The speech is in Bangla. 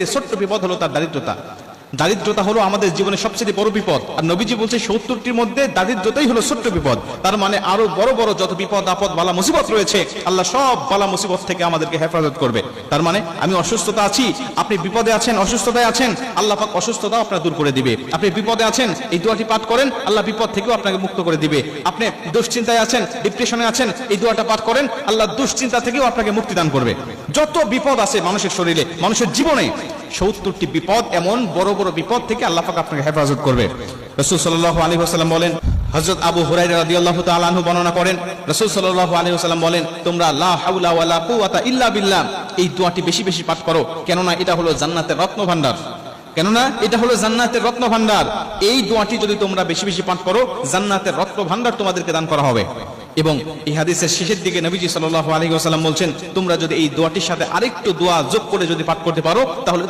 ছোট্ট বিপদ হলো তার দারিদ্রতা। দারিদ্রতা হলো আমাদের জীবনে সবচেয়ে বড় বিপদ। আর নবীজি বলছে, সত্তরটির মধ্যে দারিদ্রতাই হলো ছোট্ট বিপদ। তার মানে আরও বড় বড় যত বিপদ, আপদ, বালা, মুসিবত রয়েছে, আল্লাহ সব বালা, মুসিবত থেকে আমাদেরকে হেফাজত করবে। তার মানে আমি অসুস্থতা আছি, আপনি বিপদে আছেন, অসুস্থতায় আছেন, আল্লাহ পাক অসুস্থতাও আপনার দূর করে দিবে। আপনি বিপদে আছেন, এই দোয়াটি পাঠ করেন, আল্লাহ বিপদ থেকেও আপনাকে মুক্ত করে দিবে। আপনি দুশ্চিন্তায় আছেন, ডিপ্রেশনে আছেন, এই দোয়াটা পাঠ করেন, আল্লাহ দুশ্চিন্তা থেকেও আপনাকে মুক্তি দান করবে। যত বিপদ আছে মানুষের শরীরে, মানুষের জীবনে সত্তরটি বিপদ, এমন বড় বড় বিপদ থেকে আল্লাহ পাক আপনাকে হেফাজত করবে। রসুল সাল্লাহ আলী হাসাল্লাম বলেন হজরত আবু হুরাই রাদি আল্লাহ তালু বর্ণনা করেন, রসুল সাল্লাহ আলী হাসাল্লাম বলেন, তোমরা লা হাউলা ওয়ালা কুওয়াতা ইল্লা বিল্লাহ, এই দোয়াটি বেশি বেশি পাঠ করো, কেননা এটা হলো জান্নাতের রত্ন ভান্ডার কেননা এটা হলো জান্নাতের রত্ন ভান্ডার এই দোয়াটি যদি তোমরা বেশি বেশি পাঠ করো, জান্নাতের রত্ন ভান্ডার তোমাদেরকে দান করা হবে। এবং এই হাদিসের শেষের দিকে নবীজি সাল্লাল্লাহু আলাইহি ওয়াসাল্লাম বলছেন, তোমরা যদি এই দোয়াটির সাথে আরেকটু দোয়া যোগ করে যদি পাঠ করতে পারো, তাহলে